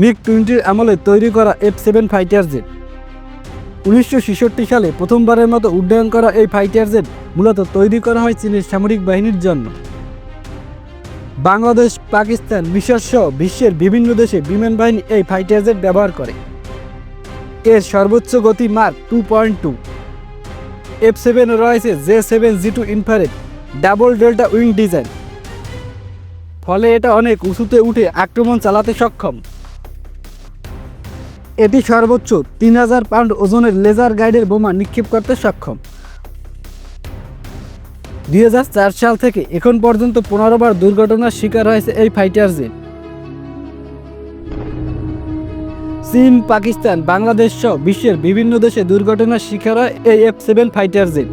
MiG টোয়েন্টির আমলে তৈরি করা এফ সেভেন ফাইটার জেট উনিশশো ছেষট্টি সালে প্রথমবারের মতো উড্ডয়ন করা এই ফাইটার জেট মূলত তৈরি করা হয় চীনের সামরিক বাহিনীর জন্য। বাংলাদেশ, পাকিস্তান, মিশর সহ বিশ্বের বিভিন্ন দেশে বিমান বাহিনী এই ফাইটার জেট ব্যবহার করে। এর সর্বোচ্চ গতি mark two point two F seven রয়েছে জে সেভেন জি টু ইনফারেট ডাবল ডেল্টা উইং ডিজাইন ফলে এটা অনেক উঁচুতে উঠে আক্রমণ চালাতে সক্ষম। এটি সর্বোচ্চ তিন হাজার পাউন্ড ওজনের লেজার গাইডের বোমা নিক্ষেপ করতে সক্ষম। দুই হাজার চার সাল থেকে এখন পর্যন্ত পনেরো বার দুর্ঘটনার শিকার হয়েছে এই ফাইটার জেট চীন, পাকিস্তান, বাংলাদেশ সহ বিশ্বের বিভিন্ন দেশে দুর্ঘটনার শিকার হয় এই এফ সেভেন ফাইটার জেট